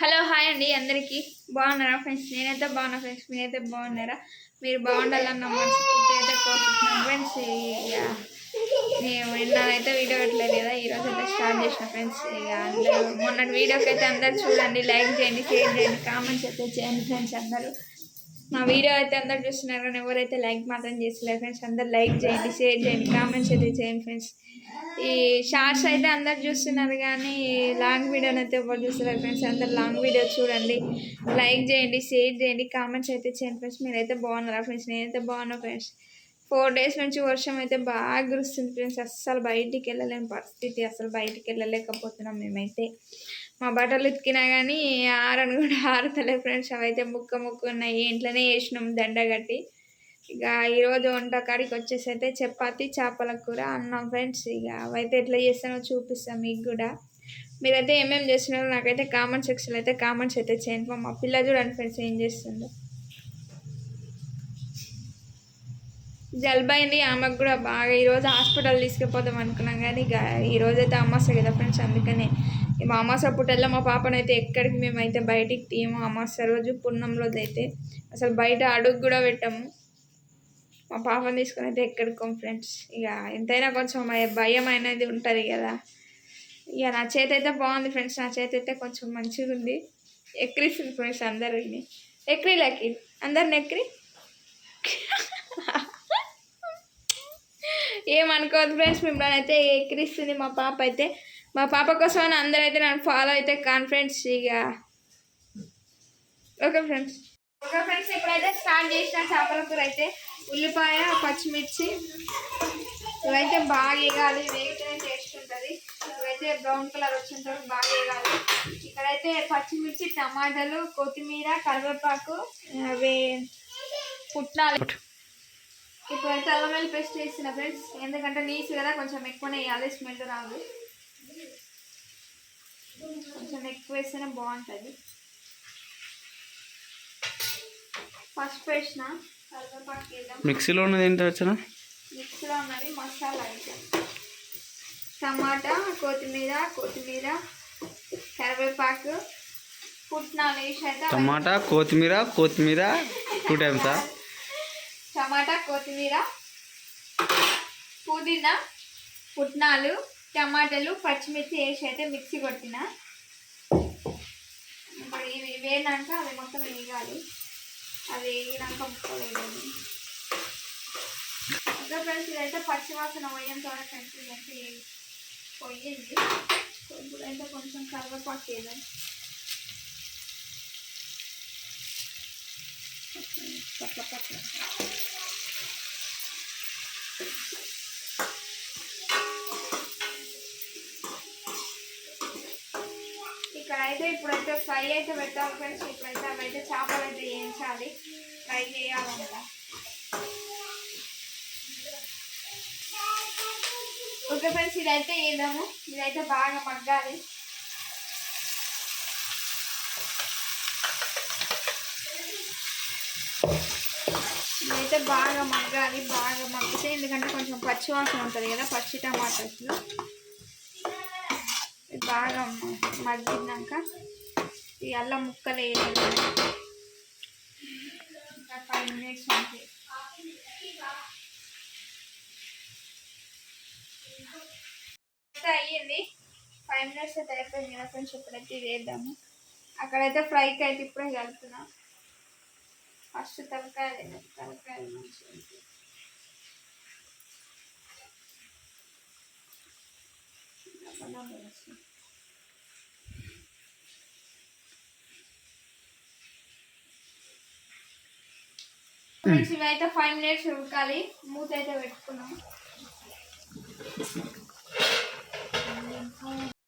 Hello hi అండి అందరికీ. బాగున్నారా ఫ్రెండ్స్? నేనైతే బాగున్నా ఫ్రెండ్స్. మీరైతే బాగున్నారా? మీరు బాగుండాలన్న మనస్ఫూర్తి అయితే కోరుకుంటున్నాను ఫ్రెండ్స్. ఇక నేను నిన్నైతే వీడియో పెట్టలేదు కదా ఈరోజు అయితే స్టార్ట్ చేసిన ఫ్రెండ్స్. ఇక అందరూ మొన్నటి వీడియోకి అయితే అందరు చూడండి లైక్ చేయండి షేర్ చేయండి కామెంట్స్ అయితే చేయండి ఫ్రెండ్స్ అందరూ. నా వీడియో అయితే అందరు చూస్తున్నారు కానీ ఎవరైతే లైక్ మాత్రం చేస్తలేరు ఫ్రెండ్స్ అందరు లైక్ చేయండి షేర్ చేయండి కామెంట్స్ అయితే చేయండి ఫ్రెండ్స్ ఈ షార్ట్స్ అయితే అందరు చూస్తున్నారు కానీ లాంగ్ వీడియోని అయితే ఎవరు చూస్తున్నారు ఫ్రెండ్స్ అందరు లాంగ్ వీడియో చూడండి లైక్ చేయండి షేర్ చేయండి కామెంట్స్ అయితే చేయండి ఫ్రెండ్స్ మీరైతే బాగున్నారా ఫ్రెండ్స్ నేనైతే బాగున్నా ఫ్రెండ్స్ ఫోర్ డేస్ నుంచి వర్షం అయితే బాగా కురుస్తుంది ఫ్రెండ్స్ అస్సలు బయటికి వెళ్ళలేని పరిస్థితి. అసలు బయటికి వెళ్ళలేకపోతున్నాం మేమైతే. మా బట్టలు ఉతికినా కానీ ఆరని కూడా ఆరుతలే ఫ్రెండ్స్ అవైతే ముక్క ముక్క ఉన్నాయి. ఇంట్లోనే వేసినాం దండ కట్టి. ఇక ఈరోజు వంట కాడికి వచ్చేసి అయితే చపాతి చేపల కూర అన్నాం ఫ్రెండ్స్ ఇక అవైతే ఎట్లా చేస్తానో చూపిస్తాం మీకు కూడా. మీరైతే ఏమేమి చేస్తున్నారో నాకైతే కామెంట్ సెక్షన్ అయితే కామెంట్స్ అయితే చేయండి. మా పిల్ల చూడండి ఫ్రెండ్స్ ఏం చేస్తుందో. జలుబు అయింది ఆమెకు కూడా బాగా ఈరోజు హాస్పిటల్ తీసుకుపోదాం అనుకున్నాం కానీ ఇక ఈరోజు అయితే అమాస కదా ఫ్రెండ్స్ అందుకనే మా అమాస పుట్టల్లో మా పాపనైతే ఎక్కడికి మేమైతే బయటికి తీయము. అమాస రోజు పున్నం అయితే అసలు బయట అడుగు కూడా పెట్టాము. మా పాపని తీసుకుని అయితే ఎక్కడికోం ఫ్రెండ్స్. ఇక ఎంతైనా కొంచెం భయం అనేది ఉంటుంది కదా. ఇక నా చేతి అయితే బాగుంది ఫ్రెండ్స్. నా చేతి అయితే కొంచెం మంచిగా ఉంది. ఎక్కిరిస్తుంది ఫ్రెండ్స్ అందరిని. ఎక్కిరి లకి అందరిని ఎక్కిరి. ఏమనుకోవద్దు ఫ్రెండ్స్ మిమ్మల్ని అయితే ఎక్కిరిస్తుంది మా పాప అయితే మా పాప కోసం అని అందరైతే నన్ను ఫాలో అయితే కాన్ఫిడెన్స్ ఇక ఓకే ఫ్రెండ్స్ ఓకే ఫ్రెండ్స్ ఇప్పుడైతే స్టార్ట్ చేసిన చేపల కూర అయితే ఉల్లిపాయ పచ్చిమిర్చి. ఇవైతే బాగా వేయాలి వేగితేనే టేస్ట్ ఉంటుంది. ఇవైతే బ్రౌన్ కలర్ వచ్చిన తర్వాత బాగా వేయాలి ఇక్కడైతే పచ్చిమిర్చి టమాటాలు కొత్తిమీర కరివేపాకు అవి పుట్నాలు. ఇప్పుడైతే అల్లం వెల్లి పేస్ట్ చేసిన ఫ్రెండ్స్ ఎందుకంటే నీసు కదా కొంచెం ఎక్కువనే వేయాలి స్మెల్ రాదు. కొంచెం ఎక్కువ వేస్తేనే బాగుంటుంది. ఫస్ట్ వేసిన కరివేపాకు వేద్దాం. మిక్సీలో ఉన్నది ఏంటి వచ్చిన మిక్స్లో ఉన్నది మసాలా టమాటా కొత్తిమీర కొత్తిమీర కరివేపాకు పుట్నాలు వేసి అయితే టమాటా కొత్తిమీర కొత్తిమీర టూ టైమ్సా? టమాటా కొత్తిమీర పుదీనా పుట్నాలు టమాటాలు పచ్చిమిర్చి వేసి అయితే మిక్సీ కొట్టిన. ఇప్పుడు ఇవి వేనాక అవి మొత్తం వేగాలి. అది వేగినాక ముక్కలు వేయాలి. ఇంకా ఫ్రెండ్స్ ఇదైతే పచ్చివాసన పోయేంత వరకు ఫ్రెండ్స్ ఇదంతా పోయింది. అయితే కొంచెం కరివేపాకు వేయాలి పట్ల పట్ల ఇప్పుడైతే ఫ్రై అయితే పెట్టాలి ఫ్రెండ్స్. ఇప్పుడైతే అవి అయితే చేపలు అయితే వేయించాలి ఫ్రై చేయాలన్నమాట ఓకే ఫ్రెండ్స్ ఇదైతే వేద్దాము ఇదైతే బాగా మగ్గాలి. ఇదైతే బాగా మగ్గాలి బాగా మగ్గితే ఎందుకంటే కొంచెం పచ్చి వాసన ఉంటుంది కదా పచ్చి టమాటాస్లో బాగా మగ్గినాక ఈ అల్లం ముక్కలు వేయాలి. ఇంకా ఫైవ్ మినిట్స్ అంతే అయ్యింది. ఫైవ్ మినిట్స్ అయితే అయిపోయింది కదా ఫ్రెండ్స్ ఇప్పుడైతే ఇది వేద్దాము. అక్కడైతే ఫ్రైకి అయితే ఇప్పుడే కలుపుతున్నాం. ఫస్ట్ తలకాయలు తలకాయలు మంచిగా ఉంటాయి. డబ్బా వేసి. ఫ్రెండ్స్ ఇవి అయితే ఫైవ్ మినిట్స్ ఉడకాలి మూత అయితే పెట్టుకున్నాం